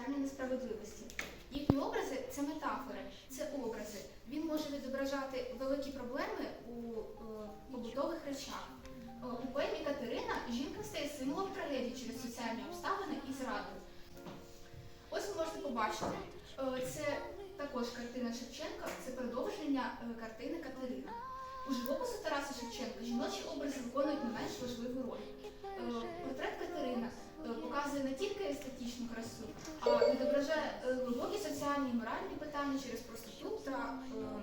соціальної несправедливості. Їхні образи це метафори, це образи. Він може відображати великі проблеми у е, побутових речах. Е, У поемі Катерина жінка стає символом трагедії через соціальні обставини і зраду. Ось ви можете побачити, е, це також картина Шевченка, це продовження картини Катерина. У живопису Тараса Шевченка жіночі образи виконують не менш важливу роль. Портрет Катерина показує не тільки естетичну красу, а е, глибокі соціальні і моральні питання через простоту та е,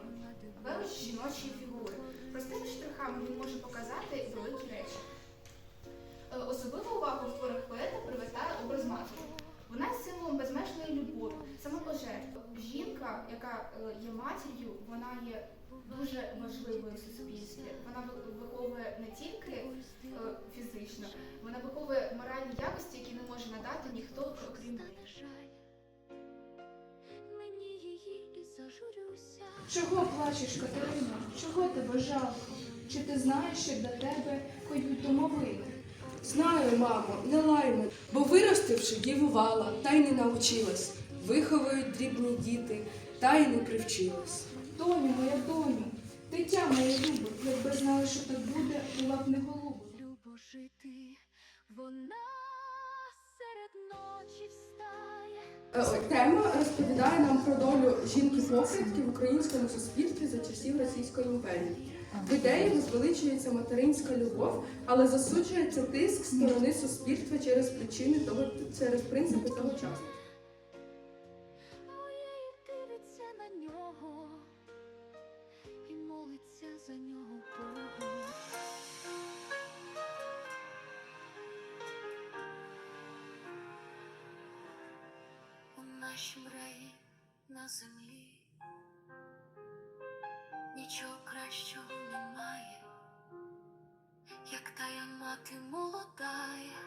велич жіночої фігури. Простими штрихами він може показати великі речі. Особливу увагу в творах поета привертає образ матері. Вона є символом безмежної любові, самопожертви. Жінка, яка е, є матір'ю, вона є дуже важливою в суспільстві. Вона виховує не тільки е, фізично, вона виховує моральні якості, які не може надати ніхто, окрім неї. Чого плачеш, Катерино? Чого тебе жалко? Чи ти знаєш, що для тебе коють домовини? Знаю, мамо, не лай мене, бо виростивши, дівувала, та й не навчилась. Виховують дрібні діти, та й не привчилась. Доню, моя доню, дитя моє любе, якби знала, що так буде, була б не голуба. Любо жити, вона серед ночі встає. Е, Тема розповідає нам про долю жінки-покидки в українському суспільстві за часів Російської імперії. В ідеї возвеличується материнська любов, але засуджується тиск сторони суспільства через причини того, через принципи того часу. Нашім раї на землі нічого кращого немає, як тая мати молодая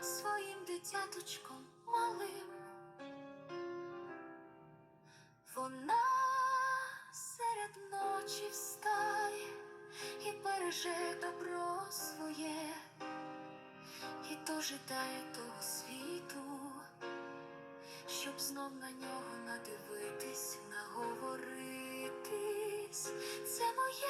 своїм дитяточком малим. Вона серед ночі встає і береже добро своє, і дожидає того світу, знов на нього надивитись, наговоритись. Це моє,